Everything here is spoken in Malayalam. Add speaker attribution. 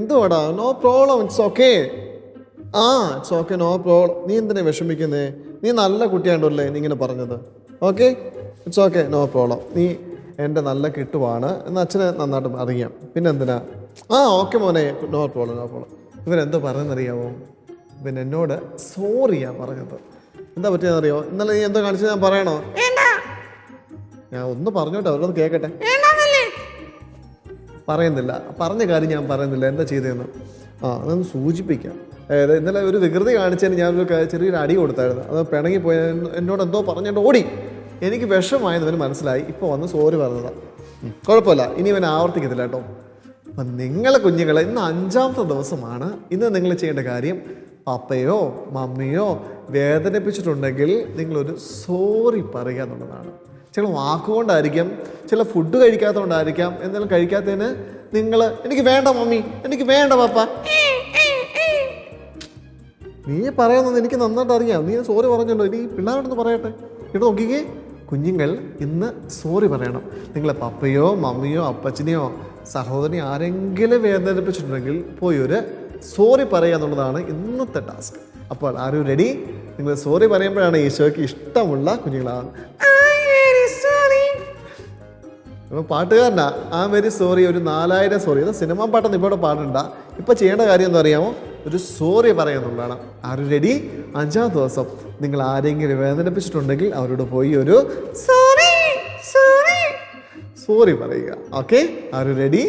Speaker 1: എന്തുവാടാ? No problem it's okay ah it's okay no problem നീ എന്തിനാ വിഷമിക്കുന്നേ? നീ നല്ല കുട്ടിയാണ്ടല്ലേ നീ ഇങ്ങനെ പറഞ്ഞത്. Okay it's okay no problem നീ എന്റെ നല്ല കിട്ടുവാണ് എന്ന് അച്ഛനെ നന്നായിട്ട് അറിയാം. പിന്നെ എന്തിനാ? ആ ഓക്കെ മോനെ. നോ പ്രോബ്ലം നോ പ്രോബ്ലം ഇവരെന്തോ പറഞ്ഞെന്നറിയാമോ ഇവൻ എന്നോട് സോറിയാ പറഞ്ഞത്. എന്താ പറ്റിയെന്നറിയോ ഇന്നലെ നീ എന്തോ കാണിച്ചത് ഞാൻ പറയണോ? ഞാൻ ഒന്ന് പറഞ്ഞോട്ടെ അവരോട് കേൾക്കട്ടെ പറയുന്നില്ല. പറഞ്ഞ കാര്യം ഞാൻ പറയുന്നില്ല. എന്താ ചെയ്തതെന്ന് ആ അതൊന്ന് സൂചിപ്പിക്കാം. അതായത് ഇന്നലെ ഒരു വികൃതി കാണിച്ചതിന് ഞാനൊരു ചെറിയൊരു അടി കൊടുത്തായിരുന്നു. അത് പിണങ്ങി പോയി എന്നോട് എന്തോ പറഞ്ഞിട്ട് ഓടി. എനിക്ക് വിഷമായെന്ന് അവന് മനസ്സിലായി. ഇപ്പോൾ വന്ന് സോറി പറഞ്ഞതാണ് കുഴപ്പമില്ല. ഇനി ഇവൻ ആവർത്തിക്കത്തില്ല കേട്ടോ. അപ്പം നിങ്ങളെ കുഞ്ഞുങ്ങളെ ഇന്ന് അഞ്ചാമത്തെ ദിവസമാണ്. ഇന്ന് നിങ്ങൾ ചെയ്യേണ്ട കാര്യം പപ്പയോ മമ്മിയോ വേദനിപ്പിച്ചിട്ടുണ്ടെങ്കിൽ നിങ്ങളൊരു സോറി പറയുക എന്നുള്ളതാണ്. ചില വാക്കുകൊണ്ടായിരിക്കാം ചില ഫുഡ് കഴിക്കാത്തതുകൊണ്ടായിരിക്കാം എന്തെങ്കിലും കഴിക്കാത്തതിന് നിങ്ങൾ എനിക്ക് വേണ്ട മമ്മി എനിക്ക് വേണ്ട പാപ്പ. നീ പറയുന്നത് എനിക്ക് നന്നായിട്ട് അറിയാം. നീ സോറി പറഞ്ഞല്ലോ ഇനി പിള്ളേരോടൊന്ന് പറയട്ടെ. ഇവിടെ നോക്കിക്കേ. കുഞ്ഞുങ്ങൾ ഇന്ന് സോറി പറയണം. നിങ്ങളെ പപ്പയോ മമ്മിയോ അപ്പച്ചനെയോ സഹോദരനെയോ ആരെങ്കിലും വേദനിപ്പിച്ചിട്ടുണ്ടെങ്കിൽ പോയി ഒരു സോറി പറയുക എന്നുള്ളതാണ് ഇന്നത്തെ ടാസ്ക് അപ്പോൾ ആരും റെഡി നിങ്ങൾ സോറി പറയുമ്പോഴാണ് ഈശോയ്ക്ക് ഇഷ്ടമുള്ള കുഞ്ഞുങ്ങളാണ്. അപ്പോൾ പാട്ടുകാരനാ. ആ വെരി സോറി ഒരു നാലായിരം സോറി അത് സിനിമ പാട്ടൊന്നും ഇപ്പോൾ ഇവിടെ പാടണ്ട ഇപ്പം ചെയ്യേണ്ട കാര്യം എന്താ അറിയാമോ? ഒരു സോറി പറയുന്നുള്ളതാണ്. ആരും റെഡി അഞ്ചാം ദിവസം നിങ്ങൾ ആരെങ്കിലും വേദനിപ്പിച്ചിട്ടുണ്ടെങ്കിൽ അവരോട് പോയി ഒരു സോറി സോറി സോറി പറയുക. ഓക്കെ ആരും റെഡി